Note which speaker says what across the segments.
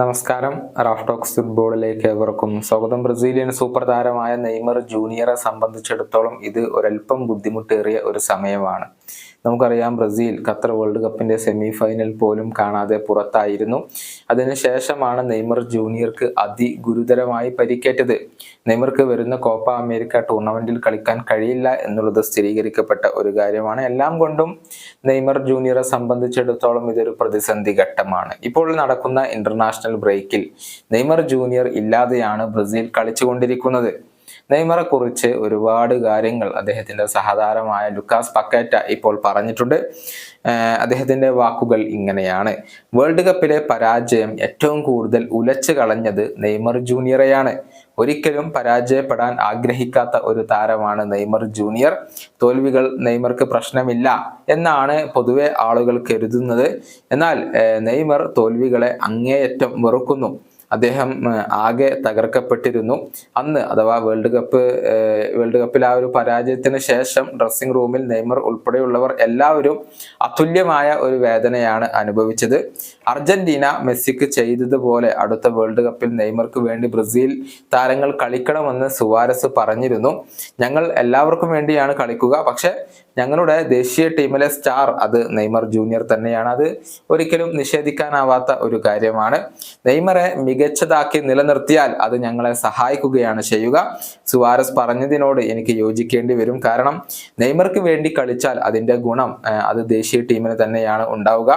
Speaker 1: നമസ്കാരം. Raf talks ഫുട്ബോളിലേക്ക് ഏവർക്കും സ്വാഗതം. ബ്രസീലിയൻ സൂപ്പർ താരമായ നെയ്മർ ജൂനിയറെ സംബന്ധിച്ചിടത്തോളം ഇത് ഒരല്പം ബുദ്ധിമുട്ടേറിയ ഒരു സമയമാണ്. നമുക്കറിയാം ബ്രസീൽ ഖത്തർ വേൾഡ് കപ്പിന്റെ സെമി ഫൈനൽ പോലും കാണാതെ പുറത്തായിരുന്നു. അതിനുശേഷമാണ് നെയ്മർ ജൂനിയർക്ക് അതിഗുരുതരമായി പരിക്കേറ്റത്. നെയ്മർക്ക് വരുന്ന കോപ്പ അമേരിക്ക ടൂർണമെന്റിൽ കളിക്കാൻ കഴിയില്ല എന്നുള്ളത് സ്ഥിരീകരിക്കപ്പെട്ട ഒരു കാര്യമാണ്. എല്ലാം കൊണ്ടും നെയ്മർ ജൂനിയറെ സംബന്ധിച്ചിടത്തോളം ഇതൊരു പ്രതിസന്ധി ഘട്ടമാണ്. ഇപ്പോൾ നടക്കുന്ന ഇന്റർനാഷണൽ ബ്രേക്കിൽ നെയ്മർ ജൂനിയർ ഇല്ലാതെയാണ് ബ്രസീൽ കളിച്ചുകൊണ്ടിരിക്കുന്നത്. നെയ്മറെ കുറിച്ച് ഒരുപാട് കാര്യങ്ങൾ അദ്ദേഹത്തിന്റെ സഹതാരമായ ലുക്കാസ് പക്കേറ്റ ഇപ്പോൾ പറഞ്ഞിട്ടുണ്ട്. അദ്ദേഹത്തിന്റെ വാക്കുകൾ ഇങ്ങനെയാണ്. വേൾഡ് കപ്പിലെ പരാജയം ഏറ്റവും കൂടുതൽ ഉലച്ചു കളഞ്ഞത് നെയ്മർ ജൂനിയറെയാണ്. ഒരിക്കലും പരാജയപ്പെടാൻ ആഗ്രഹിക്കാത്ത ഒരു താരമാണ് നെയ്മർ ജൂനിയർ. തോൽവികൾ നെയ്മർക്ക് പ്രശ്നമില്ല എന്നാണ് പൊതുവെ ആളുകൾ കരുതുന്നത്. എന്നാൽ നെയ്മർ തോൽവികളെ അങ്ങേയറ്റം വെറുക്കുന്നു. അദ്ദേഹം ആകെ തകർക്കപ്പെട്ടിരുന്നു. അന്ന് അഥവാ വേൾഡ് കപ്പ് വേൾഡ് കപ്പിൽ ആ ഒരു പരാജയത്തിന് ശേഷം ഡ്രസ്സിംഗ് റൂമിൽ നെയ്മർ ഉൾപ്പെടെയുള്ളവർ എല്ലാവരും അതുല്യമായ ഒരു വേദനയാണ് അനുഭവിച്ചത്. അർജന്റീന മെസ്സിക്ക് ചെയ്തതുപോലെ അടുത്ത വേൾഡ് കപ്പിൽ നെയ്മർക്ക് വേണ്ടി ബ്രസീൽ താരങ്ങൾ കളിക്കണമെന്ന് സുവാരസ് പറഞ്ഞിരുന്നു. ഞങ്ങൾ എല്ലാവർക്കും വേണ്ടിയാണ് കളിക്കുക. പക്ഷെ ഞങ്ങളുടെ ദേശീയ ടീമിലെ സ്റ്റാർ അത് നെയ്മർ ജൂനിയർ തന്നെയാണ്. അത് ഒരിക്കലും നിഷേധിക്കാനാവാത്ത ഒരു കാര്യമാണ്. നെയ്മറെ മികച്ചതാക്കി നിലനിർത്തിയാൽ അത് ഞങ്ങളെ സഹായിക്കുകയാണ് ചെയ്യുക. സുവാരസ് പറഞ്ഞതിനോട് എനിക്ക് യോജിക്കേണ്ടി വരും. കാരണം നെയ്മർക്ക് വേണ്ടി കളിച്ചാൽ അതിന്റെ ഗുണം അത് ദേശീയ ടീമിന് തന്നെയാണ് ഉണ്ടാവുക.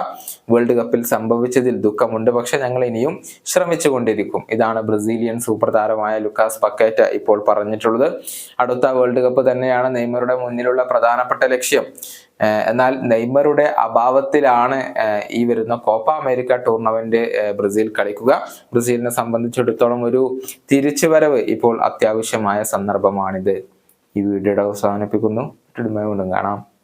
Speaker 1: വേൾഡ് കപ്പിൽ സംഭവിച്ചതിൽ ദുഃഖമുണ്ട്. പക്ഷെ ഞങ്ങൾ ഇനിയും ശ്രമിച്ചു കൊണ്ടിരിക്കും ഇതാണ് ബ്രസീലിയൻ സൂപ്പർ താരമായ ലുക്കാസ് പക്കേറ്റ ഇപ്പോൾ പറഞ്ഞിട്ടുള്ളത്. അടുത്ത വേൾഡ് കപ്പ് തന്നെയാണ് നെയ്മറുടെ മുന്നിലുള്ള പ്രധാനപ്പെട്ട ലക്ഷ്യം. എന്നാൽ നെയ്മറുടെ അഭാവത്തിലാണ് ഈ വരുന്ന കോപ്പ അമേരിക്ക ടൂർണമെന്റ് ബ്രസീൽ കളിക്കുക. ബ്രസീലിനെ സംബന്ധിച്ചിടത്തോളം ഒരു തിരിച്ചുവരവ് ഇപ്പോൾ അത്യാവശ്യമായ സന്ദർഭമാണിത്. ഈ വീഡിയോയുടെ അവസാനിപ്പിക്കുന്നു. വീണ്ടും കാണാം.